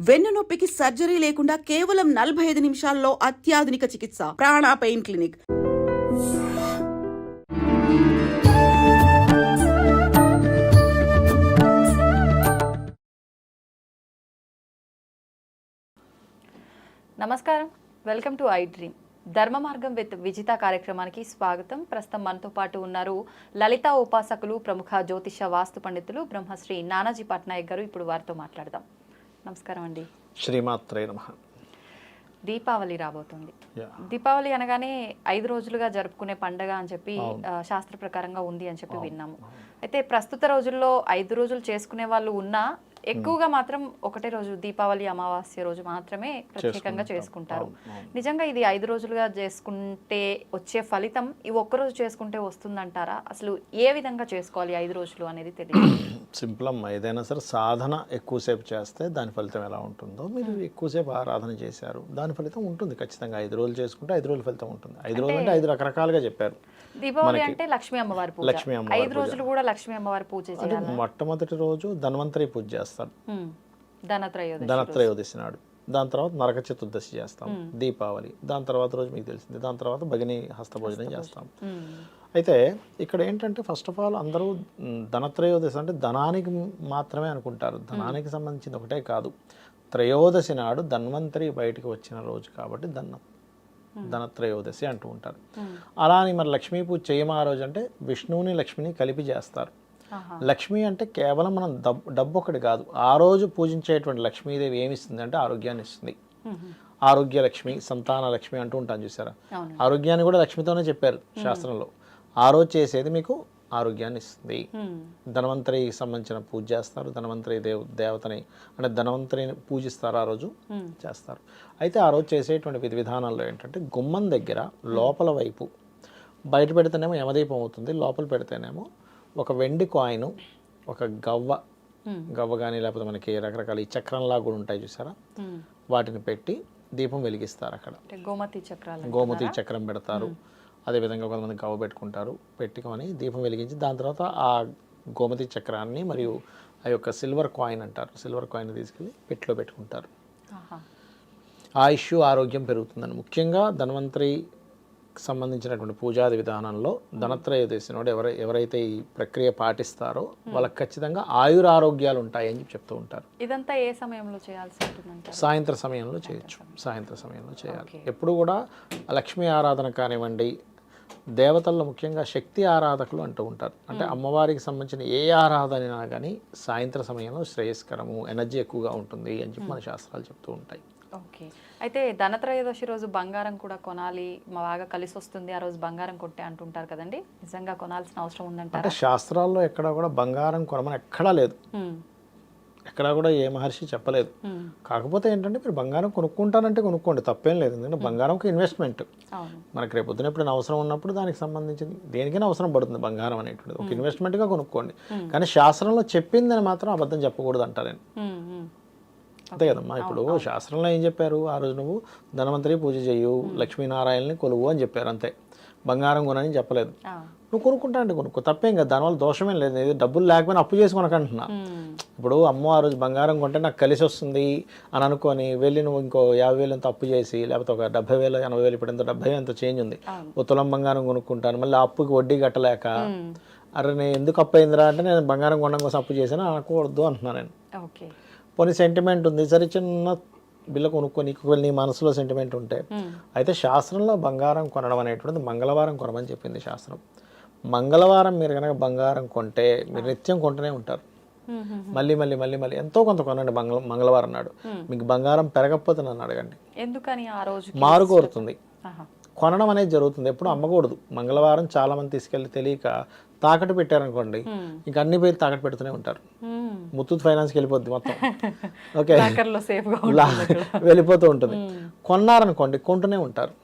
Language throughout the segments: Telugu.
వెన్నునొప్పికి సర్జరీ లేకుండా కేవలం నలభై ఐదు నిమిషాల్లో అత్యాధునిక చికిత్స. Prana pain clinic. నమస్కారం. Welcome to I dream. ధర్మ మార్గం విత్ విజిత కార్యక్రమానికి స్వాగతం. ప్రస్తుతం మనతో పాటు ఉన్నారు లలిత ఉపాసకులు ప్రముఖ జ్యోతిష వాస్తు పండితులు బ్రహ్మశ్రీ నానాజీ పట్నాయక్ గారు. ఇప్పుడు వారితో మాట్లాడదాం. నమస్కారం అండి. శ్రీమాత్రే నమ. దీపావళి రాబోతుంది. దీపావళి అనగానే ఐదు రోజులుగా జరుపుకునే పండగ అని చెప్పి శాస్త్ర ప్రకారంగా ఉంది అని చెప్పి విన్నాము. అయితే ప్రస్తుత రోజుల్లో ఐదు రోజులు చేసుకునే వాళ్ళు ఉన్నా ఎక్కువగా మాత్రం ఒకటే రోజు దీపావళి అమావాస్య రోజు మాత్రమే ప్రత్యేకంగా చేసుకుంటాం. చేసుకుంటారు. నిజంగా ఇది ఐదు రోజులుగా చేసుకుంటే వచ్చే ఫలితం ఈ ఒక్క రోజు చేసుకుంటే వస్తుందంటారా? అసలు ఏ విధంగా చేసుకోవాలి ఐదు రోజులు అనేది తెలియదు. సింపుల్ అమ్మ ఏదైనా సరే సాధన ఎక్కువసేపు చేస్తే దాని ఫలితం ఎలా ఉంటుందో మీరు ఎక్కువసేపు ఆరాధన చేశారు దాని ఫలితం ఉంటుంది ఖచ్చితంగా. ఐదు రోజులు చేసుకుంటే ఐదు రోజుల ఫలితం ఉంటుంది. ఐదు రోజులు అంటే ఐదు రకరకాలుగా చెప్పారు దీపావళి అంటే లక్ష్మీ అమ్మవారి పూజ. లక్ష్మీ అమ్మవారి ఐదు రోజులు కూడా లక్ష్మీ అమ్మవారి పూజ మొట్టమొదటి రోజు ధన్వంతరి పూజ చేస్తారు. ధనత్రయోదశి ధనత్రయోదశి నాడు. దాని తర్వాత నరక చతుర్దశి చేస్తాం. దీపావళి. దాని తర్వాత రోజు మీకు తెలిసింది. దాని తర్వాత భగిని హస్తభోజనం చేస్తాం. అయితే ఇక్కడ ఏంటంటే ఫస్ట్ ఆఫ్ ఆల్ అందరూ ధనత్రయోదశి అంటే ధనానికి మాత్రమే అనుకుంటారు. ధనానికి సంబంధించింది ఒకటే కాదు. త్రయోదశి నాడు ధన్వంతరి బయటికి వచ్చిన రోజు కాబట్టి ధన ధనత్రయోదశి అంటూ ఉంటారు. అలా అని మరి లక్ష్మీ పూజ చేయమా రోజు అంటే విష్ణువుని లక్ష్మిని కలిపి చేస్తారు. లక్ష్మి అంటే కేవలం మనం డబ్బు డబ్బు ఒకటి కాదు. ఆ రోజు పూజించేటువంటి లక్ష్మీదేవి ఏమి ఇస్తుంది అంటే ఆరోగ్యాన్ని ఇస్తుంది. ఆరోగ్య లక్ష్మి సంతాన లక్ష్మి అంటూ ఉంటాను చూసారా? ఆరోగ్యాన్ని కూడా లక్ష్మితోనే చెప్పారు శాస్త్రంలో. ఆ రోజు చేసేది మీకు ఆరోగ్యాన్ని ఇస్తుంది. ధన్వంతరికి సంబంధించిన పూజ చేస్తారు. ధన్వంతరి దేవ దేవతని అంటే ధన్వంతరిని పూజిస్తారు ఆ రోజు. చేస్తారు. అయితే ఆ రోజు చేసేటువంటి విధి విధానాల్లో ఏంటంటే గుమ్మం దగ్గర లోపల వైపు బయట పెడితేనేమో యమదీపం అవుతుంది. లోపల పెడితేనేమో ఒక వెండి కాయిన్ ఒక గవ్వ. గవ్వ కానీ లేకపోతే మనకి రకరకాల ఈ చక్రంలా కూడా ఉంటాయి చూసారా. వాటిని పెట్టి దీపం వెలిగిస్తారు అక్కడ. గోమతి చక్రాలు గోమతి చక్రం పెడతారు. అదేవిధంగా కొంతమంది గవ్వ పెట్టుకుంటారు. పెట్టుకొని దీపం వెలిగించి దాని తర్వాత ఆ గోమతి చక్రాన్ని మరియు ఆ యొక్క సిల్వర్ కాయిన్ అంటారు. సిల్వర్ కాయిన్ తీసుకెళ్ళి పెట్టిలో పెట్టుకుంటారు. ఆయుష్ ఆరోగ్యం పెరుగుతుందని. ముఖ్యంగా ధన్వంతరి సంబంధించినటువంటి పూజాది విధానంలో ధనత్రయోదశి నాడు ఎవరై ఎవరైతే ఈ ప్రక్రియ పాటిస్తారో వాళ్ళకి ఖచ్చితంగా ఆయుర ఆరోగ్యాలు ఉంటాయని చెప్పి చెప్తూ ఉంటారు. ఇదంతా ఏ సమయంలో చేయాల్సి ఉంటుందంటారు? సాయంత్ర సమయంలో చేయొచ్చు. సాయంత్ర. సమయంలో చేయాలి. ఎప్పుడు కూడా లక్ష్మీ ఆరాధన కానివ్వండి దేవతల్లో ముఖ్యంగా శక్తి ఆరాధకులు అంటూ ఉంటారు. అంటే అమ్మవారికి సంబంధించిన ఏ ఆరాధన కానీ సాయంత్ర సమయంలో శ్రేయస్కరము ఎనర్జీ ఎక్కువగా ఉంటుంది అని చెప్పి మన శాస్త్రాలు చెప్తూ ఉంటాయి. ఓకే. అయితే ధనత్రయోదశి రోజు బంగారం కూడా కొనాలి మా బాగా కలిసి వస్తుంది ఆ రోజు బంగారం కొట్టే అంటుంటారు కదండి. నిజంగా కొనాల్సిన అవసరం ఉందంటారా? అంటే శాస్త్రాల్లో ఎక్కడా కూడా బంగారం కొనమని ఎక్కడా లేదు. ఎక్కడా కూడా ఏ మహర్షి చెప్పలేదు. కాకపోతే ఏంటంటే మీరు బంగారం కొనుక్కుంటానంటే కొనుక్కోండి తప్పేం లేదు. ఎందుకంటే బంగారం ఒక ఇన్వెస్ట్మెంట్ మనకి రేపు పొద్దున ఎప్పుడైనా అవసరం ఉన్నప్పుడు దానికి సంబంధించింది దేనికైనా అవసరం పడుతుంది బంగారం అనేటువంటిది. ఒక ఇన్వెస్ట్మెంట్గా కొనుక్కోండి. కానీ శాస్త్రంలో చెప్పిందని మాత్రం అబద్ధం చెప్పకూడదు అంటారు నేను. అంతే కదమ్మా ఇప్పుడు శాస్త్రంలో ఏం చెప్పారు? ఆ రోజు నువ్వు ధనవంతరి పూజ చేయు లక్ష్మీనారాయణని కొలువు అని చెప్పారు అంతే. బంగారం కొనని చెప్పలేదు. నువ్వు కొనుక్కుంటా అంటే కొనుక్కో. తప్పేం కదా దానివల్ల దోషమేం లేదు. ఇది డబ్బులు లేకపోయినా అప్పు చేసి కొనకంటున్నా. ఇప్పుడు అమ్మో ఆ రోజు బంగారం కొంటే నాకు కలిసి వస్తుంది అని అనుకొని వెళ్ళి నువ్వు ఇంకో యాభై వేలు ఎంత అప్పు చేసి లేకపోతే ఒక డెబ్బై వేలు ఎనభై వేలు ఇప్పుడు ఎంత డెబ్బై ఎంత చేంజ్ ఉంది. ఓ తులం బంగారం కొనుక్కుంటాను మళ్ళీ ఆ అప్పుకి వడ్డీ కట్టలేక. అరే నేను ఎందుకు అప్పు అయిందిరా అంటే నేను బంగారం కొనడం కోసం అప్పు చేశాను అనకూడదు అంటున్నాను నేను. పోనీ సెంటిమెంట్ ఉంది. సరే చిన్న బిల్ల కొనుక్కొని ఒకవేళ నీ మనసులో సెంటిమెంట్ ఉంటే ఉమ్. అయితే శాస్త్రంలో బంగారం కొనడం అనేటువంటిది మంగళవారం కొనమని చెప్పింది శాస్త్రం. మంగళవారం మీరు కనుక బంగారం కొంటే మీరు నిత్యం కొంటూనే ఉంటారు. ఉమ్. మళ్ళీ మళ్ళీ మళ్ళీ మళ్ళీ ఎంతో కొంత కొనండి మంగళ మంగళవారం నాడు. మీకు బంగారం పెరగకపోతే నన్ను అడగండి. ఎందుకని ఆ రోజు మారు కోరుతుంది. కొనడం అనేది జరుగుతుంది. ఎప్పుడు అమ్మకూడదు. మంగళవారం చాలా మంది తీసుకెళ్ళి తెలియక తాకట్టు పెట్టారనుకోండి. ఇంకా అన్ని పేరు తాకట్టు పెడుతూనే ఉంటారు. ఉమ్. ముత్తూట్ ఫైనాన్స్కి వెళ్ళిపోద్ది మొత్తం. ఓకే. వెళ్ళిపోతూ ఉంటుంది. కొన్నారనుకోండి కొంటూనే ఉంటారు.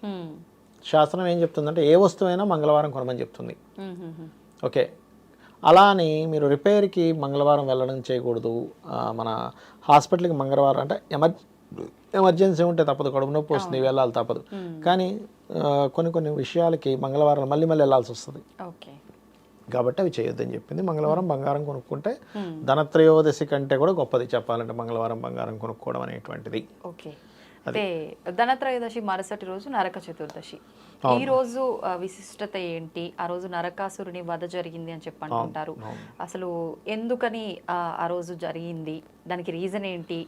శాస్త్రం ఏం చెప్తుందంటే ఏ వస్తువైనా మంగళవారం కొనమని చెప్తుంది. ఓకే. అలా అని మీరు రిపేర్కి మంగళవారం వెళ్ళడం చేయకూడదు. మన హాస్పిటల్కి మంగళవారం అంటే ఎమర్ ఎమర్జెన్సీ ఉంటే తప్పదు కడుపు నొప్పి వస్తుంది వెళ్ళాలి తప్పదు. కానీ కొన్ని కొన్ని విషయాలకి మంగళవారం మళ్ళీ మళ్ళీ వెళ్ళాల్సి వస్తుంది. ఓకే. కాబట్టి అవి చేయొద్దని చెప్పింది. మంగళవారం బంగారం కొనుక్కుంటే ధనత్రయోదశి కంటే కూడా గొప్పది చెప్పాలంటే మంగళవారం బంగారం కొనుక్కోవడం అనేటువంటిది. ఓకే. అంటే ధనత్రయోదశి మరుసటి రోజు నరక చతుర్దశి. ఈ రోజు విశిష్టత ఏంటి? ఆ రోజు నరకాసురుని వధ జరిగింది అని చెప్పి అంటుంటారు. అసలు ఎందుకని ఆ, ఆ రోజు జరిగింది? దానికి రీజన్ ఏంటి?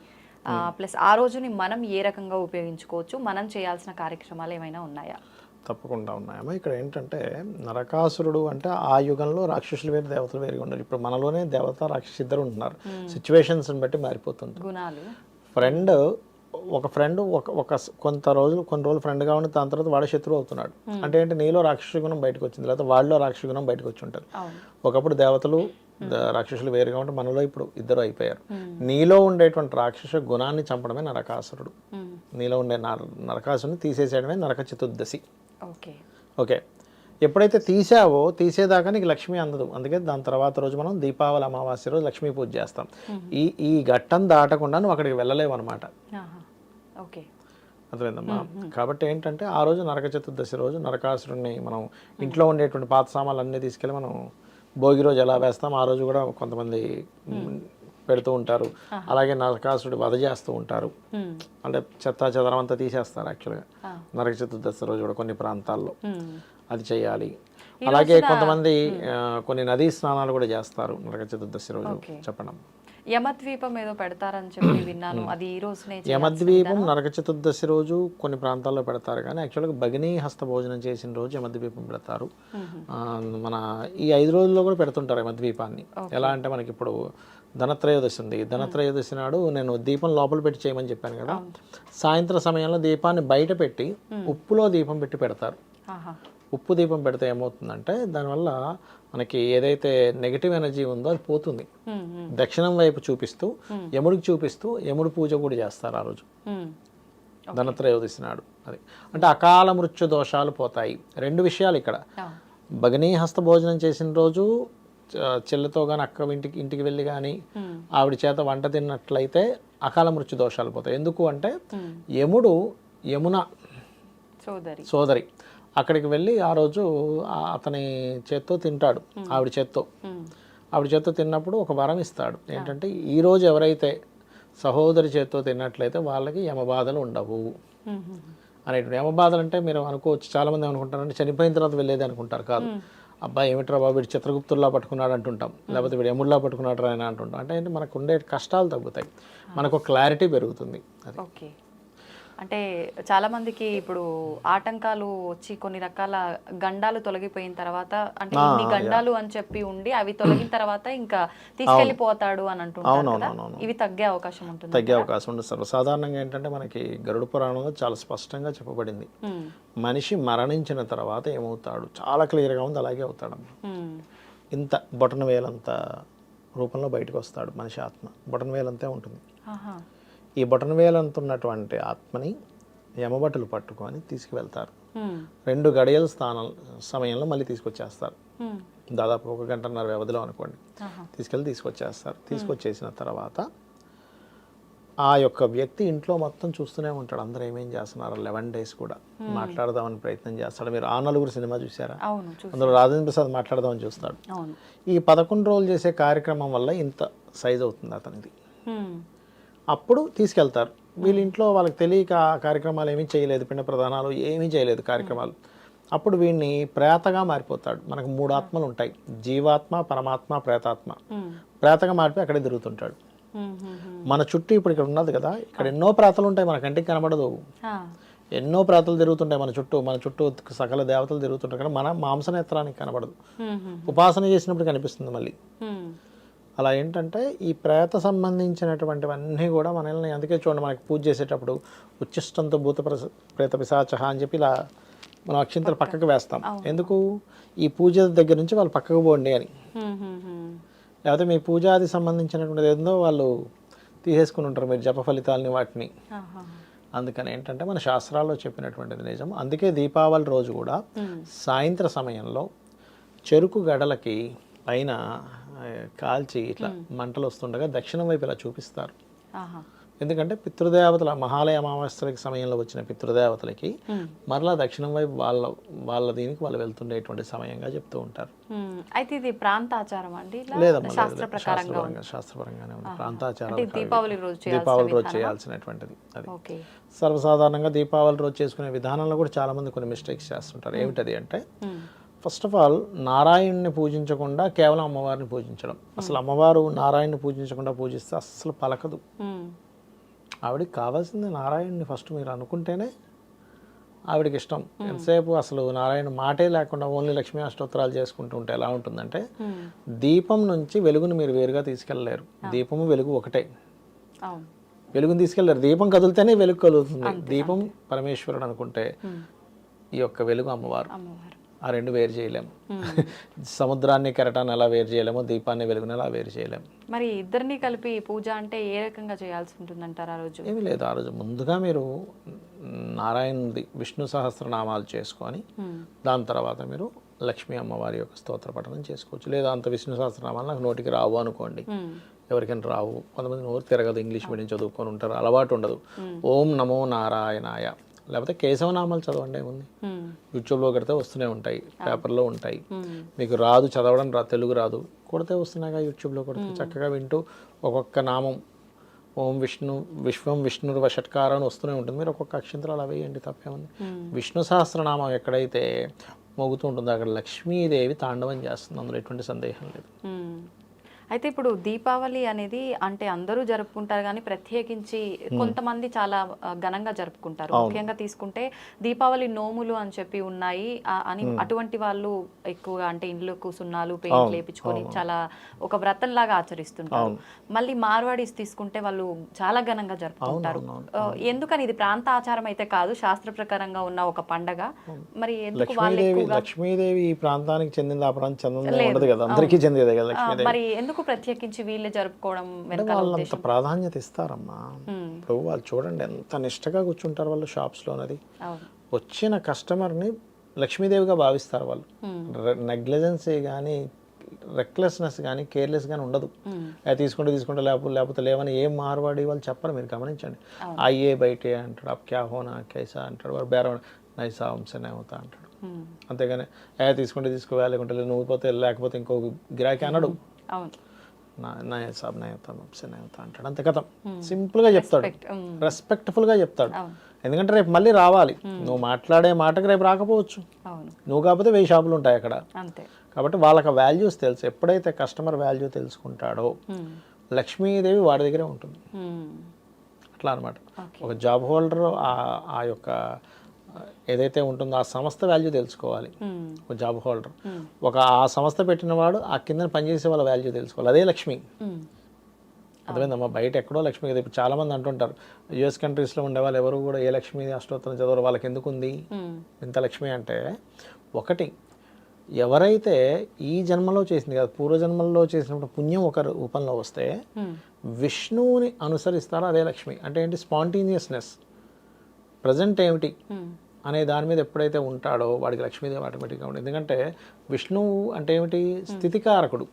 ప్లస్ ఆ రోజుని మనం ఏ రకంగా ఉపయోగించుకోవచ్చు? మనం చేయాల్సిన కార్యక్రమాలు ఏమైనా ఉన్నాయా? తప్పకుండా ఉన్నాయమ్మా. ఇక్కడ ఏంటంటే నరకాసురుడు అంటే ఆ యుగంలో రాక్షసులు వేరు దేవతలు వేరుగా ఉన్నారు. ఇప్పుడు మనలోనే దేవత రాక్షసు ఇద్దరు ఉంటున్నారు. సిచ్యువేషన్స్ని బట్టి మారిపోతుంది ఫ్రెండ్ ఒక ఫ్రెండ్ ఒక ఒక కొంత రోజులు కొన్ని రోజులు ఫ్రెండ్గా ఉండి దాని తర్వాత వాడే శత్రువు అవుతున్నాడు. అంటే ఏంటి నీలో రాక్షస గుణం బయటకు వచ్చింది లేదా వాళ్ళలో రాక్షస గుణం బయటకు వచ్చి ఉంటుంది. ఒకప్పుడు దేవతలు రాక్షసులు వేరుగా ఉంటే మనలో ఇప్పుడు ఇద్దరు అయిపోయారు. నీలో ఉండేటువంటి రాక్షస గుణాన్ని చంపడమే నరకాసురుడు. నీలో ఉండే నర నరకాసుని తీసేసేయడమే నరక చతుర్దశి. ఓకే. ఓకే. ఎప్పుడైతే తీసావో తీసేదాకా నీకు లక్ష్మి అందదు. అందుకే దాని తర్వాత రోజు మనం దీపావళి అమావాస్య రోజు లక్ష్మీ పూజ చేస్తాం. ఈ ఈ ఘట్టం దాటకుండా నువ్వు అక్కడికి వెళ్ళలేవు అనమాట. ఓకే. అర్థమైందమ్మా? కాబట్టి ఏంటంటే ఆ రోజు నరక చతుర్దశి రోజు నరకాసురుణ్ణి మనం ఇంట్లో ఉండేటువంటి పాత సామాన్లు అన్నీ తీసుకెళ్ళి మనం భోగి రోజు ఎలా వేస్తాం ఆ రోజు కూడా కొంతమంది పెడుతూ ఉంటారు. అలాగే నరకాసురుడు వధ చేస్తూ ఉంటారు. అంటే చెత్త చెదరం అంతా తీసేస్తారు యాక్చువల్గా. నరక చతుర్దశి రోజు కూడా కొన్ని ప్రాంతాల్లో. అది చేయాలి. అలాగే కొంతమంది కొన్ని నదీ స్నానాలు కూడా చేస్తారు నరక చతుర్దశి రోజు. చెప్పడం. యమద్వీపం ఏదో పెడతారని చెప్పి విన్నాను. అది ఈ రోజునే యమద్వీపం నరక చతుర్దశి రోజు కొన్ని ప్రాంతాల్లో పెడతారు. కానీ యాక్చువల్గా భగినీ హస్త భోజనం చేసిన రోజు యమద్వీపం పెడతారు. మన ఈ ఐదు రోజుల్లో కూడా పెడుతుంటారు యమద్వీపాన్ని. ఎలా అంటే మనకి ఇప్పుడు ధనత్రయోదశి ఉంది. ధనత్రయోదశి నాడు నేను దీపం లోపల పెట్టి చేయమని చెప్పాను కదా. సాయంత్రం సమయంలో దీపాన్ని బయట పెట్టి ఉప్పులో దీపం పెట్టి పెడతారు. ఉప్పు దీపం పెడితే ఏమవుతుందంటే దానివల్ల మనకి ఏదైతే నెగిటివ్ ఎనర్జీ ఉందో అది పోతుంది. దక్షిణం వైపు చూపిస్తూ యముడికి చూపిస్తూ యముడి పూజ కూడా చేస్తారు ఆ రోజు. ధనత్రయోదశి నాడు అది. అంటే అకాల మృత్యు దోషాలు పోతాయి. రెండు విషయాలు ఇక్కడ. భగినీ హస్త భోజనం చేసిన రోజు చెల్లితో కానీ అక్క ఇంటికి ఇంటికి వెళ్ళి కానీ. ఆవిడ చేత వంట తిన్నట్లయితే అకాల మృత్యు దోషాలు పోతాయి. ఎందుకు అంటే. యముడు యమున సోదరి. సోదరి. అక్కడికి వెళ్ళి ఆ రోజు అతని చేత్తో తింటాడు ఆవిడ చేత్తో. ఆవిడ చేత్తో తిన్నప్పుడు ఒక వరం ఇస్తాడు. ఏంటంటే ఈ రోజు ఎవరైతే సహోదరి చేత్తో తిన్నట్లయితే వాళ్ళకి యమబాధలు ఉండవు. అనేటువంటి యమబాధలు అంటే మీరు అనుకోవచ్చు. చాలామంది అనుకుంటారంటే చనిపోయిన తర్వాత వెళ్ళేది అనుకుంటారు కాదు. అబ్బాయి ఏమిట్రా బాబు వీడు చిత్రగుప్తుల్లా పట్టుకున్నాడు అంటుంటాం. లేకపోతే వీడు యముల్లా పట్టుకున్నాడు ఆయన అంటుంటాం. అంటే మనకు ఉండే కష్టాలు తగ్గుతాయి. మనకు క్లారిటీ పెరుగుతుంది. అది. ఓకే అంటే చాలా మందికి ఇప్పుడు ఆటంకాలు వచ్చి కొన్ని రకాల గండాలు తొలగిపోయిన తర్వాత అంటే ఇన్ని గండాలు అని చెప్పి ఉండి అవి తొలగిన తర్వాత ఇంకా తీసుకెళ్ళిపోతాడు అని కదా. అవునవునవును. ఇవి తగ్గే అవకాశం ఉంటుంది తగ్గే అవకాశం ఉంటుంది సర్వసాధారణంగా ఏంటంటే మనకి గరుడ పురాణంలో చాలా స్పష్టంగా చెప్పబడింది. మనిషి మరణించిన తర్వాత ఏమవుతాడు? చాలా క్లియర్గా ఉంది అలాగే అవుతాడు. ఇంత బొటన వేలంత రూపంలో బయటకు వస్తాడు మనిషి ఆత్మ. బొటన వేలంతే ఉంటుంది. ఈ బొటన వేలంత ఉన్నటువంటి ఆత్మని యమబట్టులు పట్టుకొని తీసుకువెళ్తారు. రెండు గడియల స్థానం సమయంలో మళ్ళీ తీసుకొచ్చేస్తారు. దాదాపు ఒక గంటన్నర వ్యవధిలో అనుకోండి. తీసుకెళ్ళి తీసుకొచ్చేస్తారు. తీసుకొచ్చేసిన తర్వాత ఆ యొక్క వ్యక్తి ఇంట్లో మొత్తం చూస్తూనే ఉంటాడు. అందరూ ఏమేం చేస్తున్నారు? లెవెన్ డేస్ కూడా మాట్లాడదామని ప్రయత్నం చేస్తాడు. మీరు ఆ నలుగురు సినిమా చూసారా అందులో రాజేంద్ర ప్రసాద్ మాట్లాడదామని చూస్తాడు. ఈ పదకొండు రోజులు చేసే కార్యక్రమం వల్ల ఇంత సైజ్ అవుతుంది అతనిది. అప్పుడు తీసుకెళ్తారు. వీళ్ళ ఇంట్లో వాళ్ళకి తెలియక కార్యక్రమాలు ఏమీ చేయలేదు పిండ ప్రధానాలు ఏమీ చేయలేదు కార్యక్రమాలు. అప్పుడు వీడిని ప్రేతగా మారిపోతాడు. మనకు మూడు ఆత్మలు ఉంటాయి. జీవాత్మ పరమాత్మ ప్రేతాత్మ. ప్రేతగా మారిపోయి అక్కడే తిరుగుతుంటాడు. మన చుట్టూ ఇప్పుడు ఇక్కడ ఉన్నది కదా ఇక్కడ ఎన్నో ప్రాతలు ఉంటాయి మన కంటికి కనబడదు. ఎన్నో ప్రాతలు తిరుగుతుంటాయి మన చుట్టూ మన చుట్టూ సకల దేవతలు తిరుగుతుంటాయి కానీ మన మాంసనేత్రానికి కనబడదు. ఉపాసన చేసినప్పుడు కనిపిస్తుంది మళ్ళీ. అలా ఏంటంటే ఈ ప్రేత సంబంధించినటువంటివన్నీ కూడా మనల్ని అందుకే చూడండి మనకి పూజ చేసేటప్పుడు ఉచ్చిష్టంతో భూత ప్రేత పిశాచహ అని చెప్పి ఇలా మనం అక్షింతలు పక్కకు. వేస్తాం. ఎందుకు? ఈ పూజ దగ్గర నుంచి వాళ్ళు పక్కకు పోండి అని. లేకపోతే మీ పూజాది సంబంధించినటువంటిది ఏందో వాళ్ళు తీసేసుకుని ఉంటారు మీరు జప ఫలితాలని వాటిని. అందుకని ఏంటంటే మన శాస్త్రాల్లో చెప్పినటువంటిది నిజం. అందుకే దీపావళి రోజు కూడా సాయంత్ర సమయంలో చెరుకు గడలకి పైన కాల్చి ఇట్లా మంటలు వస్తుండగా దక్షిణం వైపు ఇలా చూపిస్తారు. ఎందుకంటే పితృదేవతల మహాలయ అమావాస్యలకి సమయంలో వచ్చిన పితృదేవతలకి మరలా దక్షిణం వైపు వాళ్ళ వాళ్ళ దీనికి వాళ్ళు వెళ్తుండేటువంటి సమయంగా చెప్తూ ఉంటారు. అయితే ఇది ప్రాంతాచారం అండి లేదమ్మా శాస్త్రపరంగా శాస్త్రపరంగానే ఉంది. ప్రాంతాచారాలు అంటే దీపావళి రోజు దీపావళి రోజు? చేయాల్సినటువంటిది అది. సర్వసాధారణంగా దీపావళి రోజు చేసుకునే విధానంలో కూడా చాలా మంది కొన్ని మిస్టేక్స్ చేస్తుంటారు. ఏమిటది అంటే ఫస్ట్ ఆఫ్ ఆల్ నారాయణ్ణి పూజించకుండా కేవలం అమ్మవారిని పూజించడం. అసలు అమ్మవారు నారాయణ్ణి పూజించకుండా పూజిస్తే అస్సలు పలకదు. ఆవిడకి కావాల్సింది నారాయణ్ణి ఫస్ట్ మీరు అనుకుంటేనే ఆవిడకి ఇష్టం. ఎంతసేపు అసలు నారాయణ మాటే లేకుండా ఓన్లీ లక్ష్మీ అష్టోత్తరాలు చేసుకుంటూ ఉంటే ఎలా ఉంటుందంటే దీపం నుంచి వెలుగుని మీరు వేరుగా తీసుకెళ్ళలేరు. దీపము వెలుగు ఒకటే. వెలుగుని తీసుకెళ్ళారు దీపం కదిలితేనే వెలుగు కలుగుతుంది. దీపం పరమేశ్వరుడు అనుకుంటే ఈ యొక్క వెలుగు అమ్మవారు. ఆ రెండు వేరు చేయలేము. సముద్రాన్ని కెరటాన్ని ఎలా వేరు చేయలేము దీపాన్ని వెలుగుని ఎలా వేరు చేయలేము. మరి ఇద్దరిని కలిపి పూజ అంటే ఏ రకంగా చేయాల్సి ఉంటుందంటారు ఆ రోజు? ఏమీ లేదు. ఆ రోజు ముందుగా మీరు నారాయణది విష్ణు సహస్రనామాలు చేసుకొని. దాని తర్వాత మీరు లక్ష్మీ అమ్మవారి యొక్క స్తోత్ర పఠనం చేసుకోవచ్చు. లేదా అంత విష్ణు సహస్రనామాలు నాకు నోటికి రావు అనుకోండి. ఎవరికైనా రావు. కొంతమంది నోరు తిరగదు ఇంగ్లీష్ మీడియం చదువుకొని ఉంటారు. అలవాటు ఉండదు. ఓం నమో నారాయణాయ. లేకపోతే కేశవనామాలు చదవండి ఏముంది. యూట్యూబ్లో కొడితే వస్తూనే ఉంటాయి పేపర్లో ఉంటాయి. మీకు రాదు చదవడం రా తెలుగు రాదు. కొడితే వస్తున్నాయిగా యూట్యూబ్లో కొడితే. చక్కగా వింటూ ఒక్కొక్క నామం ఓం విష్ణు విశ్వం విష్ణురు వషట్కారం అని వస్తూనే ఉంటుంది. మీరు ఒక్కొక్క అక్షంతరాలు అలా వేయండి తప్పేముంది? విష్ణు సహస్రనామం ఎక్కడైతే మోగుతూ ఉంటుందో అక్కడ లక్ష్మీదేవి తాండవం చేస్తుంది. అందులో ఎటువంటి సందేహం లేదు. అయితే ఇప్పుడు దీపావళి అనేది అంటే అందరూ జరుపుకుంటారు కానీ ప్రత్యేకించి కొంతమంది చాలా ఘనంగా జరుపుకుంటారు. ముఖ్యంగా తీసుకుంటే దీపావళి నోములు అని చెప్పి ఉన్నాయి. అని అటువంటి వాళ్ళు ఎక్కువగా అంటే ఇండ్లకు సున్నాలు పెయింట్ లేపించుకొని చాలా ఒక వ్రతం లాగా ఆచరిస్తుంటారు మళ్ళీ మార్వాడీస్ తీసుకుంటే వాళ్ళు చాలా ఘనంగా జరుపుకుంటారు. ఎందుకని ఇది ప్రాంత ఆచారం అయితే కాదు శాస్త్ర ప్రకారంగా ఉన్న ఒక పండగ. మరి ఎందుకు వాళ్ళు లక్ష్మీదేవి ఈ ప్రాంతానికి చెందింది ఆ ప్రాంతం చెందింది ఉండదు కదా. అందరికీ చెందేదే కదా లక్ష్మీదేవి. మరి ఎందుకు ప్రత్యేకించి వీళ్ళే జరుపుకోవడం వాళ్ళంత ప్రాధాన్యత ఇస్తారమ్మా. మ్మ్. ఇప్పుడు వాళ్ళు చూడండి ఎంత నిష్టగా కూర్చుంటారు వాళ్ళు షాప్స్లో అనేది అవును. వచ్చిన కస్టమర్ని లక్ష్మీదేవిగా భావిస్తారు వాళ్ళు. నెగ్లిజెన్సీ కానీ రెక్లెస్నెస్ కానీ కేర్లెస్ కానీ ఉండదు. అది తీసుకుంటే తీసుకుంటే లేకపోతే లేకపోతే లేవని ఏం మారవాడి వాళ్ళు చెప్పరు మీరు గమనించండి. అయ్యే బయటే అంటాడు అప్ క్యా హోనా కైసా అంటాడు వాడు బేరం నైసా వంశనే అవుతా అంటాడు. అంతేగాని ఏ తీసుకుంటే తీసుకోవాలి లేకుంటే నువ్వు పోతే లేకపోతే ఇంకో గిరాకీ అనడు. అవును. నా నా సాబ్ నై అవుతా వంశే నై అవుతా అంటాడు. అంతే కథం. సింపుల్గా చెప్తాడు. రెస్పెక్ట్ఫుల్గా చెప్తాడు. ఎందుకంటే రేపు మళ్ళీ రావాలి. నువ్వు మాట్లాడే మాటకు రేపు రాకపోవచ్చు. నువ్వు కాకపోతే వెయ్యి షాపులు ఉంటాయి అక్కడ. కాబట్టి వాళ్ళకి వాల్యూస్ తెలుసు. ఎప్పుడైతే కస్టమర్ వాల్యూ తెలుసుకుంటాడో. లక్ష్మీదేవి వాడి దగ్గరే ఉంటుంది. అట్లా అనమాట. ఒక జాబ్ హోల్డర్ ఆ యొక్క ఏదైతే ఉంటుందో ఆ సంస్థ వాల్యూ తెలుసుకోవాలి. మ్మ్. ఒక జాబ్ హోల్డర్ ఒక ఆ సంస్థ పెట్టిన వాడు ఆ కింద పనిచేసే వాళ్ళ వాల్యూ తెలుసుకోవాలి. అదే లక్ష్మి. మ్మ్. అర్థమైందమ్మా? బయట ఎక్కడో లక్ష్మి కదా. ఇప్పుడు చాలా మంది అంటుంటారు యుఎస్ కంట్రీస్లో ఉండే వాళ్ళు ఎవరు కూడా ఏ లక్ష్మి అష్టోత్తరం చదవరు వాళ్ళకి ఎందుకు ఉంది. ఇంత లక్ష్మి అంటే ఒకటి ఎవరైతే ఈ జన్మలో చేసింది కదా పూర్వజన్మల్లో చేసినప్పుడు పుణ్యం ఒక రూపంలో వస్తే. విష్ణువుని అనుసరిస్తారో అదే లక్ష్మి? అంటే ఏంటి? స్పాంటేనియస్నెస్ ప్రజెంట్ ఏమిటి. అనే దాని మీద ఎప్పుడైతే ఉంటాడో వాడికి లక్ష్మీదేవి ఆటోమేటిక్గా ఉంటుంది. ఎందుకంటే విష్ణువు అంటే ఏమిటి? స్థితికారకుడు.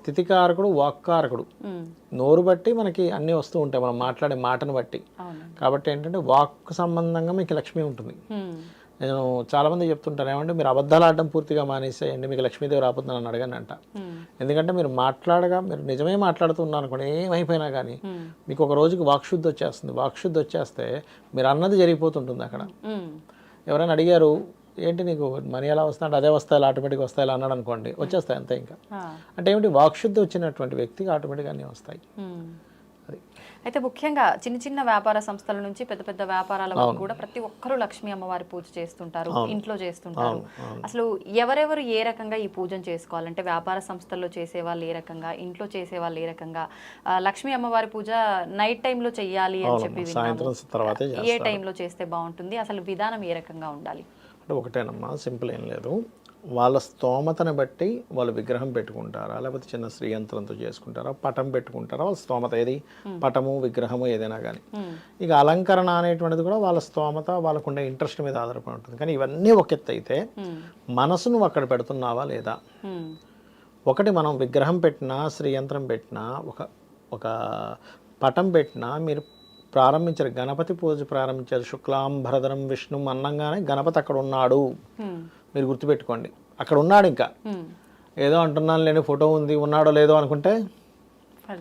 స్థితికారకుడు వాక్కారకుడు. నోరు బట్టి మనకి అన్నీ వస్తూ ఉంటాయి. మనం మాట్లాడే మాటను బట్టి. కాబట్టి ఏంటంటే వాక్ సంబంధంగా మీకు లక్ష్మి ఉంటుంది. నేను చాలామంది చెప్తుంటాను ఏమంటే మీరు అబద్ధాలు ఆడడం పూర్తిగా మానేసేయండి మీకు లక్ష్మీదేవి రాబోతుంది నన్ను అడగని అంట మ్మ్. ఎందుకంటే మీరు మాట్లాడగా మీరు నిజమే మాట్లాడుతున్నారు అనుకోండి ఏమైపోయినా కానీ మ్మ్. మీకు ఒక రోజుకి వాక్శుద్ధి వచ్చేస్తుంది వాక్శుద్ధి వచ్చేస్తే మీరు అన్నది జరిగిపోతుంటుంది అక్కడ మ్మ్. ఎవరైనా అడిగారు ఏంటి నీకు మనీ ఎలా వస్తుందంటే అదే వస్తాయి ఆటోమేటిక్గా వస్తాయి అన్నాడు అనుకోండి వచ్చేస్తాయి అంతే ఇంకా. అంటే ఏమిటి వాక్శుద్ధి వచ్చినటువంటి వ్యక్తికి ఆటోమేటిక్గా అన్నీ వస్తాయి అయితే ముఖ్యంగా చిన్న చిన్న వ్యాపార సంస్థల నుంచి పెద్ద పెద్ద వ్యాపారాల వరకు కూడా ప్రతి ఒక్కరూ లక్ష్మీ అమ్మవారి పూజ చేస్తుంటారు ఇంట్లో చేస్తుంటారు. అసలు ఎవరెవరు ఏ రకంగా ఈ పూజను చేసుకోవాలంటే వ్యాపార సంస్థల్లో చేసే వాళ్ళు ఏ రకంగా ఇంట్లో చేసే వాళ్ళు ఏ రకంగా లక్ష్మీ అమ్మవారి పూజ నైట్ టైంలో చెయ్యాలి అని చెప్పి ఏ టైంలో చేస్తే బాగుంటుంది? అసలు విధానం ఏ రకంగా ఉండాలి? అంటే ఒకటేనమ్మా సింపుల్ ఏం లేదు. వాళ్ళ స్తోమతను బట్టి వాళ్ళు విగ్రహం పెట్టుకుంటారా? లేకపోతే చిన్న శ్రీయంత్రంతో చేసుకుంటారా? పటం పెట్టుకుంటారా? వాళ్ళ స్తోమత ఏది? పటము విగ్రహము ఏదైనా కానీ. ఇక అలంకరణ అనేటువంటిది కూడా వాళ్ళ స్తోమత వాళ్ళకుండే ఇంట్రెస్ట్ మీద ఆధారపడి ఉంటుంది. కానీ ఇవన్నీ ఒక ఎత్తు అయితే మ్మ్. మనసు నువ్వు అక్కడ పెడుతున్నావా లేదా. ఒకటి మనం విగ్రహం పెట్టినా శ్రీయంత్రం పెట్టినా ఒక ఒక పటం పెట్టినా మీరు ప్రారంభించారు. గణపతి పూజ ప్రారంభించారు. శుక్లాం భరధరం విష్ణు అన్నంగానే గణపతి అక్కడ ఉన్నాడు. మీరు గుర్తుపెట్టుకోండి. అక్కడ ఉన్నాడు ఇంకా. ఏదో అంటున్నాను లేని ఫోటో ఉంది ఉన్నాడో లేదో అనుకుంటే.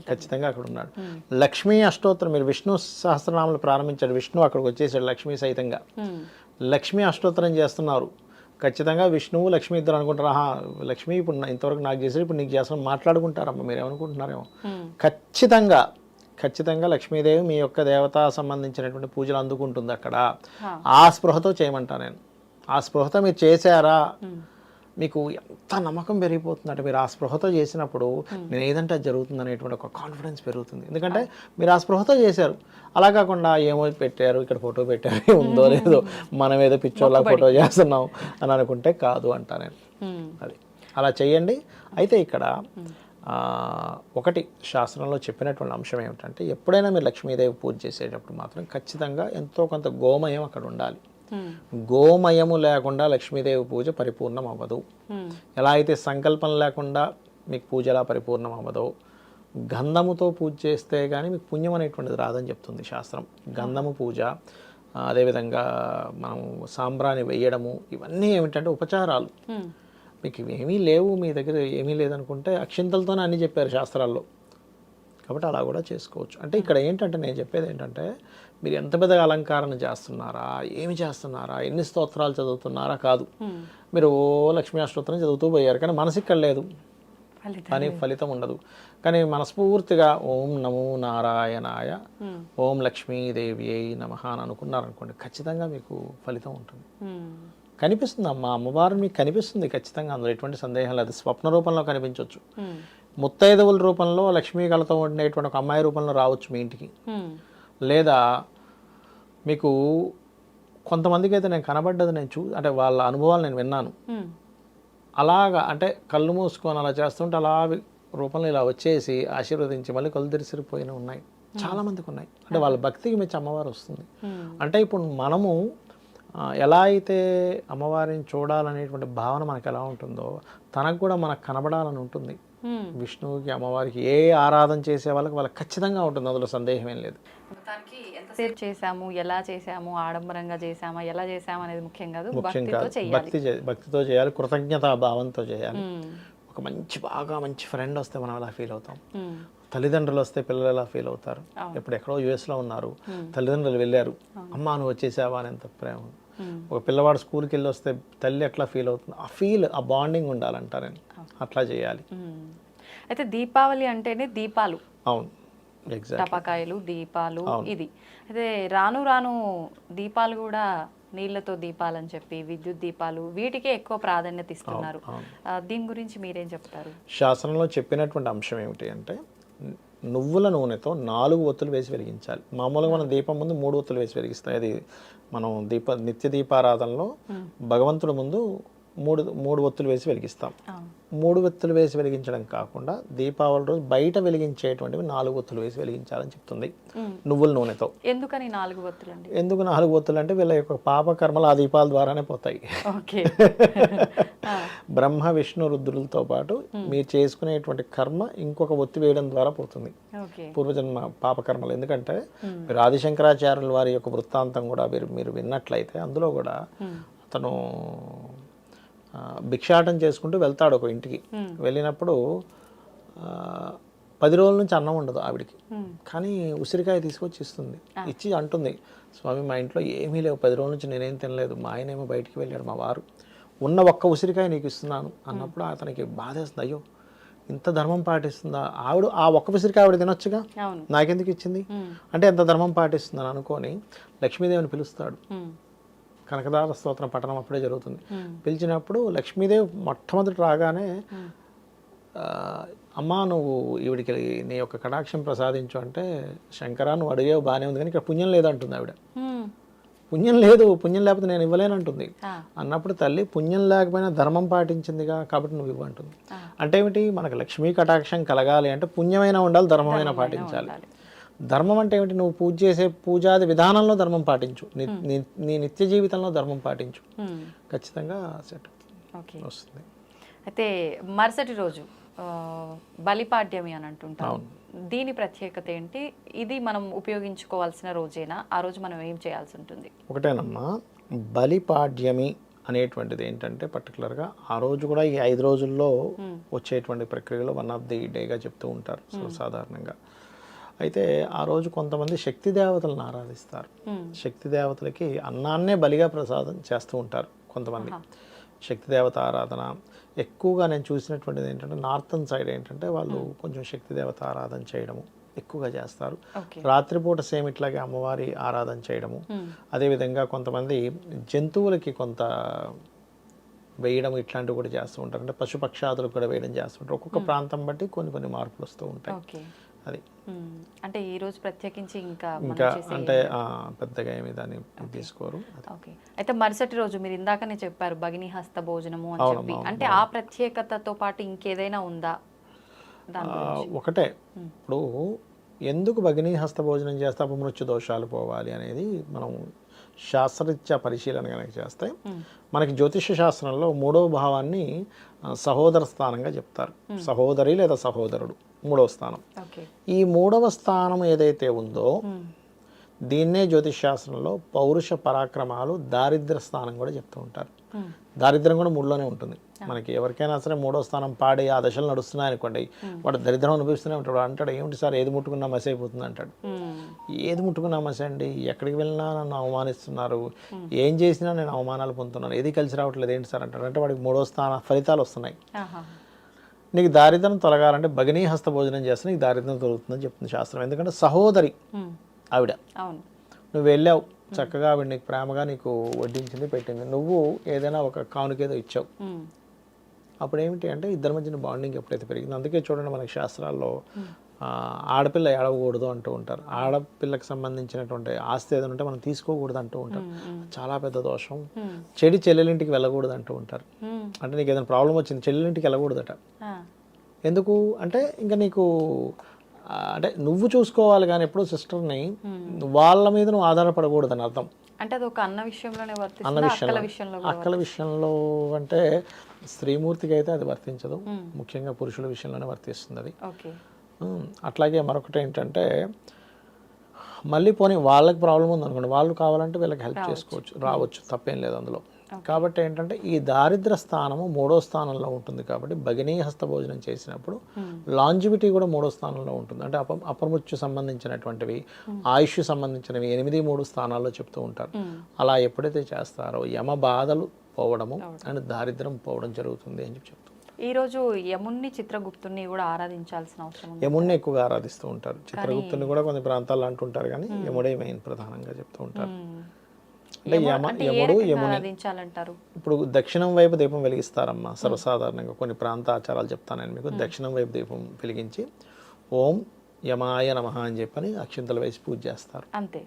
ఖచ్చితంగా అక్కడ ఉన్నాడు. లక్ష్మీ అష్టోత్తరం మీరు విష్ణు సహస్రనామాలు ప్రారంభించాడు. విష్ణు అక్కడికి వచ్చేసాడు లక్ష్మీ సహితంగా. లక్ష్మీ అష్టోత్తరం చేస్తున్నారు. ఖచ్చితంగా విష్ణువు లక్ష్మి ఇద్దరు అనుకుంటారు. ఆహా లక్ష్మి ఇప్పుడు ఇంతవరకు నాకు చేసాడు ఇప్పుడు నీకు చేస్తాను మాట్లాడుకుంటారమ్మా మీరు ఏమనుకుంటున్నారేమో. హ్మ్. ఖచ్చితంగా ఖచ్చితంగా లక్ష్మీదేవి మీ యొక్క దేవతా సంబంధించినటువంటి పూజలు అందుకుంటుంది అక్కడ. ఆ స్పృహతో చేయమంటా నేను. ఆ స్పృహతో మీరు చేశారా? మీకు ఎంత నమ్మకం పెరిగిపోతుందంటే మీరు ఆ స్పృహతో చేసినప్పుడు నేను ఏదంటే జరుగుతుంది అనేటువంటి ఒక కాన్ఫిడెన్స్ పెరుగుతుంది. ఎందుకంటే మీరు ఆ స్పృహతో చేశారు. అలా కాకుండా ఏమో పెట్టారు ఇక్కడ ఫోటో పెట్టారు ఉందో లేదో మనం ఏదో పిచ్చోళ్ళ ఫోటో చేస్తున్నాం అని అనుకుంటే కాదు అంటా నేను. అది. అలా చేయండి. అయితే ఇక్కడ ఒకటి శాస్త్రంలో చెప్పినటువంటి అంశం ఏమిటంటే ఎప్పుడైనా మీరు లక్ష్మీదేవి పూజ చేసేటప్పుడు మాత్రం ఖచ్చితంగా ఎంతో కొంత గోమయం అక్కడ ఉండాలి. గోమయము లేకుండా లక్ష్మీదేవి పూజ పరిపూర్ణం అవ్వదు. ఎలా అయితే సంకల్పం లేకుండా మీకు పూజ ఎలా పరిపూర్ణం అవ్వదో గంధముతో పూజ చేస్తే కానీ మీకు పుణ్యం అనేటువంటిది రాదని చెప్తుంది శాస్త్రం గంధము పూజ అదేవిధంగా మనం సాంబ్రాణి వేయడము ఇవన్నీ ఏమిటంటే ఉపచారాలు. మీకు ఇవేమీ లేవు మీ దగ్గర ఏమీ లేదనుకుంటే అక్షింతలతోనే అన్ని చెప్పారు శాస్త్రాల్లో కాబట్టి అలా కూడా చేసుకోవచ్చు అంటే ఇక్కడ ఏంటంటే నేను చెప్పేది ఏంటంటే మీరు ఎంత పెద్దగా అలంకరణ చేస్తున్నారా ఏమి చేస్తున్నారా ఎన్ని స్తోత్రాలు చదువుతున్నారా కాదు. మీరు ఓ లక్ష్మీ అష్టోత్తరం చదువుతూ పోయారు కానీ మనసు ఇక్కడ లేదు. కానీ ఫలితం ఉండదు కానీ మనస్ఫూర్తిగా ఓం నమో నారాయణాయ. ఓం లక్ష్మీదేవి అయి నమ అని అనుకున్నారనుకోండి ఖచ్చితంగా మీకు ఫలితం ఉంటుంది. కనిపిస్తుంది అమ్మ అమ్మవారు మీకు కనిపిస్తుంది ఖచ్చితంగా అందులో ఎటువంటి సందేహం లేదు స్వప్న రూపంలో కనిపించవచ్చు. ముత్తైదవుల రూపంలో లక్ష్మీ కళతో ఉండేటువంటి ఒక అమ్మాయి రూపంలో రావచ్చు మీ ఇంటికి. లేదా మీకు కొంతమందికి అయితే నేను కనబడ్డది నేను చూ అంటే వాళ్ళ అనుభవాలు నేను విన్నాను. అలాగా అంటే కళ్ళు మూసుకొని అలా చేస్తుంటే అలా రూపంలో ఇలా వచ్చేసి ఆశీర్వదించి మళ్ళీ కళ్ళు తెరిసిపోయిన ఉన్నాయి చాలా మందికి ఉన్నాయి అంటే వాళ్ళ భక్తికి మెచ్చి అమ్మవారు వస్తుంది. అంటే ఇప్పుడు మనము ఎలా అయితే అమ్మవారిని చూడాలనేటువంటి భావన మనకు ఎలా ఉంటుందో తనకు కూడా మనకు కనబడాలని ఉంటుంది. విష్ణువుకి అమ్మవారికి ఏ ఆరాధన చేసే వాళ్ళకి వాళ్ళకి ఖచ్చితంగా ఉంటుంది. అందులో సందేహం ఏం లేదు. మొత్తానికి ఎంతసేపు చేసాము ఎలా చేసాము ఆడంబరంగా చేసామా ఎలా చేసాము అనేది ముఖ్యం కాదు. ముఖ్యం భక్తితో కాదు. భక్తి భక్తితో చేయాలి కృతజ్ఞతా భావంతో చేయాలి. హ్మ్. ఒక మంచి బాగా మంచి ఫ్రెండ్ వస్తే మనం అలా ఫీల్ అవుతాం? హ్మ్. తల్లిదండ్రులు వస్తే పిల్లలు ఎలా ఫీల్ అవుతారు? ఇప్పుడు ఎక్కడో యుఎస్లో ఉన్నారు. తల్లిదండ్రులు వెళ్ళారు. అమ్మ నువ్వు వచ్చేసావా? అని ఎంత ప్రేమ. ఒక పిల్లవాడు స్కూల్కి వెళ్ళి వస్తే తల్లి ఎట్లా ఫీల్ అవుతుంది? ఆ ఫీల్ ఆ బాండింగ్ ఉండాలంటారని అట్లా చేయాలి. అయితే దీపావళి అంటేనే దీపాలు. అవును. టపాకాయలు దీపాలు ఇది. అయితే రాను రాను దీపాలు కూడా నీళ్ళతో దీపాలని చెప్పి విద్యుత్ దీపాలు వీటికే ఎక్కువ ప్రాధాన్యత ఇస్తున్నారు. దీని గురించి మీరేం చెప్తారు? శాస్త్రంలో చెప్పినటువంటి అంశం ఏమిటి అంటే నువ్వుల నూనెతో నాలుగు ఒత్తులు వేసి వెలిగించాలి. మామూలుగా మనం దీపం ముందు మూడు ఒత్తులు వేసి వెలిగిస్తాం. అది మనం దీప నిత్య దీపారాధనలో భగవంతుడి ముందు మూడు మూడు ఒత్తులు వేసి వెలిగిస్తాం. మూడు ఒత్తులు వేసి వెలిగించడం కాకుండా దీపావళి రోజు బయట వెలిగించేటువంటివి నాలుగు ఒత్తులు వేసి వెలిగించాలని చెప్తుంది. నువ్వుల నూనెతో. ఎందుకని నాలుగు ఒత్తులండి? ఎందుకు నాలుగు ఒత్తులు అంటే వీళ్ళ యొక్క పాప కర్మలు ఆ దీపాల ద్వారానే పోతాయి. బ్రహ్మ విష్ణు రుద్రులతో పాటు మీరు చేసుకునేటువంటి కర్మ ఇంకొక ఒత్తి వేయడం ద్వారా పోతుంది. పూర్వజన్మ పాపకర్మలు ఎందుకంటే మీరు ఆదిశంకరాచార్యుల వారి యొక్క వృత్తాంతం కూడా మీరు మీరు విన్నట్లయితే అందులో కూడా అతను భిక్షాటం చేసుకుంటూ వెళ్తాడు ఒక ఇంటికి. వెళ్ళినప్పుడు పది రోజుల నుంచి అన్నం ఉండదు ఆవిడికి. కానీ ఉసిరికాయ తీసుకొచ్చి ఇస్తుంది ఇచ్చి అంటుంది స్వామి మా ఇంట్లో ఏమీ లేవు పది రోజుల నుంచి నేనేం తినలేదు మా ఆయన ఏమో బయటికి వెళ్ళాడు మా వారు. ఉన్న ఒక్క ఉసిరికాయ నీకు ఇస్తున్నాను. అన్నప్పుడు అతనికి బాధేస్తుంది అయ్యో ఇంత ధర్మం పాటిస్తుందా? ఆవిడ ఆ ఒక్క ఉసిరికాయ ఆవిడ తినొచ్చుగా? నాకెందుకు ఇచ్చింది. అంటే ఎంత ధర్మం పాటిస్తుందని అనుకొని లక్ష్మీదేవిని పిలుస్తాడు. కనకదార స్తోత్రం పఠనం అప్పుడే జరుగుతుంది. పిలిచినప్పుడు లక్ష్మీదేవి మొట్టమొదటి రాగానే అమ్మా నువ్వు ఈవిడికి నీ యొక్క కటాక్షం ప్రసాదించు అంటే శంకరా నువ్వు అడిగేవి బాగానే ఉంది కానీ ఇక్కడ పుణ్యం లేదంటుంది ఆవిడ. పుణ్యం లేదు పుణ్యం లేకపోతే నేను ఇవ్వలేనంటుంది అన్నప్పుడు తల్లి పుణ్యం లేకపోయినా ధర్మం పాటించిందిగా కాబట్టి నువ్వు ఇవ్వంటుంది. అంటే ఏమిటి మనకు లక్ష్మీ కటాక్షం కలగాలి అంటే పుణ్యమైన ఉండాలి ధర్మమైన పాటించాలి. ధర్మం అంటే ఏమిటి? నువ్వు పూజ చేసే పూజాది విధానంలో ధర్మం పాటించు. నీ నిత్య జీవితంలో ధర్మం పాటించు. ఖచ్చితంగా సెట్ వస్తుంది. అయితే మరుసటి రోజు బలిపాడ్యమి అని అంటుంటారు. దీని ప్రత్యేకత ఏంటి? ఇది మనం ఉపయోగించుకోవాల్సిన రోజేనా? ఆ రోజు మనం ఏం చేయాల్సి ఉంటుంది? ఒకటేనమ్మా బలిపాడ్యమి అనేటువంటిది ఏంటంటే పర్టికులర్గా ఆ రోజు కూడా ఈ ఐదు రోజుల్లో వచ్చేటువంటి ప్రక్రియలో వన్ ఆఫ్ ది డేగా చెప్తూ ఉంటారు. సాధారణంగా అయితే ఆ రోజు కొంతమంది శక్తి దేవతలను ఆరాధిస్తారు. శక్తి దేవతలకి అన్నాన్నే బలిగా ప్రసాదం చేస్తూ ఉంటారు కొంతమంది. శక్తి దేవత ఆరాధన. ఎక్కువగా నేను చూసినటువంటిది ఏంటంటే నార్థన్ సైడ్ ఏంటంటే వాళ్ళు కొంచెం శక్తి దేవత ఆరాధన చేయడము ఎక్కువగా చేస్తారు. రాత్రిపూట సేమ్ ఇట్లాగే అమ్మవారి ఆరాధన చేయడము. అదేవిధంగా కొంతమంది జంతువులకి కొంత వేయడం ఇట్లాంటివి కూడా చేస్తూ ఉంటారు. అంటే పశుపక్షాదులకు కూడా వేయడం చేస్తుంటారు ఒక్కొక్క ప్రాంతం బట్టి కొన్ని కొన్ని మార్పులు వస్తూ ఉంటాయి. అది. అంటే ఈ రోజు ప్రత్యేకించి ఇంకా ఇంకా అంటే పెద్దగా ఏమి దాన్ని తీసుకోరు. ఓకే. అయితే మరుసటి రోజు మీరు ఇందాకనే చెప్పారు భగిని హస్త భోజనము అని చెప్పి. అంటే ఆ ప్రత్యేకతతో పాటు ఇంకేదైనా ఉందా? ఒకటే. ఇప్పుడు ఎందుకు భగినీ హస్త భోజనం చేస్తే అపమృత్యు దోషాలు పోవాలి అనేది మనం శాస్త్రరీత్యా పరిశీలన కనుక చేస్తే మనకి జ్యోతిష శాస్త్రంలో మూడవ భావాన్ని సహోదర స్థానంగా చెప్తారు. సహోదరి లేదా సహోదరుడు. మూడవ స్థానం. ఈ మూడవ స్థానం ఏదైతే ఉందో దీన్నే జ్యోతిష్ శాస్త్రంలో పౌరుష పరాక్రమాలు దారిద్ర్య స్థానం కూడా చెప్తూ ఉంటారు. దారిద్ర్యం కూడా మూడులోనే ఉంటుంది. మనకి ఎవరికైనా సరే మూడో స్థానం పాడి ఆ దశలు నడుస్తున్నాయి అనుకోండి వాడు దరిద్రం అనిపిస్తూనే ఉంటాడు. అంటాడు ఏమిటి సార్ ఏది ముట్టుకున్నా మసి అయిపోతుంది అంటాడు. ఏది ముట్టుకున్నా మసి అండి? ఎక్కడికి వెళ్ళినా నన్ను అవమానిస్తున్నారు. ఏం చేసినా నేను అవమానాలు పొందుతున్నాను. ఏది కలిసి రావట్లేదు ఏంటి సార్? అంటాడు. అంటే వాడికి మూడో స్థాన ఫలితాలు వస్తున్నాయి. నీకు దారిద్రం తొలగాలంటే భగినీ హస్త భోజనం చేస్తే నీకు దారిద్రం తొలుగుతుందని చెప్తుంది శాస్త్రం. ఎందుకంటే సహోదరి ఆవిడ. నువ్వు వెళ్ళావు. చక్కగా ఆవిడ నీకు ప్రేమగా నీకు వడ్డించింది పెట్టింది. నువ్వు ఏదైనా ఒక కానుకేదో ఇచ్చావు. అప్పుడు ఏమిటి అంటే ఇద్దరి మధ్యన బాండింగ్ ఎప్పుడైతే పెరిగిందో. అందుకే చూడండి మనకి శాస్త్రాల్లో ఆడపిల్ల ఏడవకూడదు అంటూ ఉంటారు. ఆడపిల్లకి సంబంధించినటువంటి ఆస్తి ఏదైనా ఉంటే మనం తీసుకోకూడదు అంటూ ఉంటారు. చాలా పెద్ద దోషం. చెడి చెల్లెలింటికి వెళ్ళకూడదు అంటూ ఉంటారు. అంటే నీకు ఏదైనా ప్రాబ్లం వచ్చింది చెల్లెలింటికి వెళ్ళకూడదట. ఎందుకు? అంటే ఇంకా నీకు అంటే నువ్వు చూసుకోవాలి కానీ ఎప్పుడు సిస్టర్ని వాళ్ళ మీద నువ్వు ఆధారపడకూడదు అని అర్థం. అంటే అది ఒక అన్న విషయంలోనే అన్న విషయంలో అక్కల విషయంలో అంటే స్త్రీమూర్తికి అయితే అది వర్తించదు. ముఖ్యంగా పురుషుల విషయంలోనే వర్తిస్తుంది అది. అట్లాగే మరొకటి ఏంటంటే మళ్ళీ పోనీ వాళ్ళకి ప్రాబ్లం ఉంది అనుకోండి వాళ్ళు కావాలంటే వీళ్ళకి హెల్ప్ చేసుకోవచ్చు రావచ్చు తప్పేం లేదు అందులో. కాబట్టి ఏంటంటే ఈ దారిద్ర స్థానము మూడో స్థానంలో ఉంటుంది కాబట్టి భగినీ హస్త భోజనం చేసినప్పుడు లాంజివిటీ కూడా మూడో స్థానంలో ఉంటుంది. అంటే అప అపమృత్యు సంబంధించినటువంటివి ఆయుష్ సంబంధించినవి ఎనిమిది మూడు స్థానాల్లో చెప్తూ ఉంటారు. అలా ఎప్పుడైతే చేస్తారో యమ బాధలు పోవడము అండ్ దారిద్రం పోవడం జరుగుతుంది అని చెప్పి చెప్తూ ఈ రోజు యముణ్ణి చిత్రగుప్తుని కూడా ఆరాధించాల్సిన అవసరం యముడిని ఎక్కువగా ఆరాధిస్తూ ఉంటారు. చిత్రగుప్తుని కూడా కొన్ని ప్రాంతాల్లో అంటుంటారు కానీ యముడే మెయిన్ ప్రధానంగా చెప్తూ ఉంటారు. యముడు యముని ఇప్పుడు దక్షిణం వైపు దీపం వెలిగిస్తారమ్మా. సర్వసాధారణంగా కొన్ని ప్రాంత ఆచారాలు చెప్తాను నేను మీకు దక్షిణం వైపు దీపం వెలిగించి ఓం యమాయ నమః అని చెప్పని అక్షింతలు వేసి పూజ చేస్తారు. అంతే.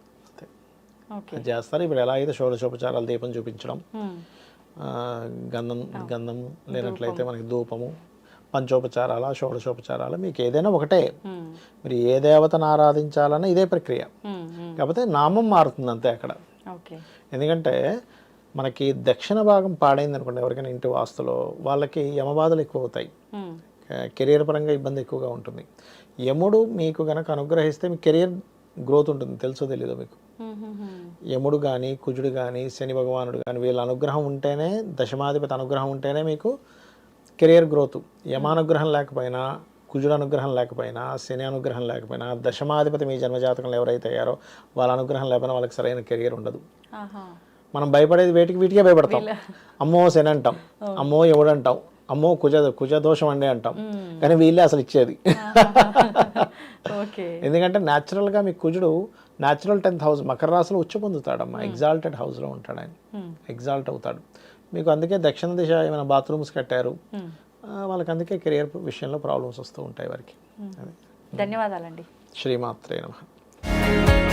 చేస్తారు. ఇప్పుడు ఎలా అయితే షోడశోపచారాలు దీపం చూపించడం గంధం గంధం లేనట్లయితే మనకి ధూపము పంచోపచారాల షోడశోపచారాలు మీకు ఏదైనా ఒకటే. మీరు ఏ దేవతను ఆరాధించాలన్నా ఇదే ప్రక్రియ. కాకపోతే నామం మారుతుంది అంతే అక్కడ. ఎందుకంటే మనకి దక్షిణ భాగం పాడైంది అనుకోండి ఎవరికైనా ఇంటి వాస్తులో వాళ్ళకి యమబాధలు ఎక్కువ అవుతాయి కెరియర్ పరంగా ఇబ్బంది ఎక్కువగా ఉంటుంది. యముడు మీకు గనక అనుగ్రహిస్తే మీ కెరియర్ గ్రోత్ ఉంటుంది. తెలుసో తెలీదో మీకు. యముడు కానీ కుజుడు కానీ శని భగవానుడు కానీ వీళ్ళ అనుగ్రహం ఉంటేనే దశమాధిపతి అనుగ్రహం ఉంటేనే మీకు కెరియర్ గ్రోత్. యమానుగ్రహం లేకపోయినా కుజుడు అనుగ్రహం లేకపోయినా శని అనుగ్రహం లేకపోయినా దశమాధిపతి మీ జన్మజాతకంలో ఎవరైతే అయ్యారో వాళ్ళ అనుగ్రహం లేకపోయినా వాళ్ళకి సరైన కెరియర్ ఉండదు. మనం భయపడేది వేటికి వీటికే భయపడతాం. అమ్మో శని అంటాం అమ్మో ఎవడు అంటాం అమ్మో కుజ కుజ దోషం అండి అంటాం. కానీ వీళ్ళే అసలు ఇచ్చేది. ఎందుకంటే న్యాచురల్గా మీ కుజుడు న్యాచురల్ టెన్త్ హౌస్ మకర రాశిలో ఉచ్చ పొందుతాడమ్మా. ఎగ్జాల్టెడ్ హౌస్లో ఉంటాడు ఆయన. ఎగ్జాల్ట్ అవుతాడు. మీకు అందుకే దక్షిణ దిశ ఏమైనా బాత్రూమ్స్ కట్టారు. ఆ, వాళ్ళకి అందుకే కెరియర్ విషయంలో ప్రాబ్లమ్స్ వస్తూ ఉంటాయి వారికి. ధన్యవాదాలండి. శ్రీమాత్రే నమః.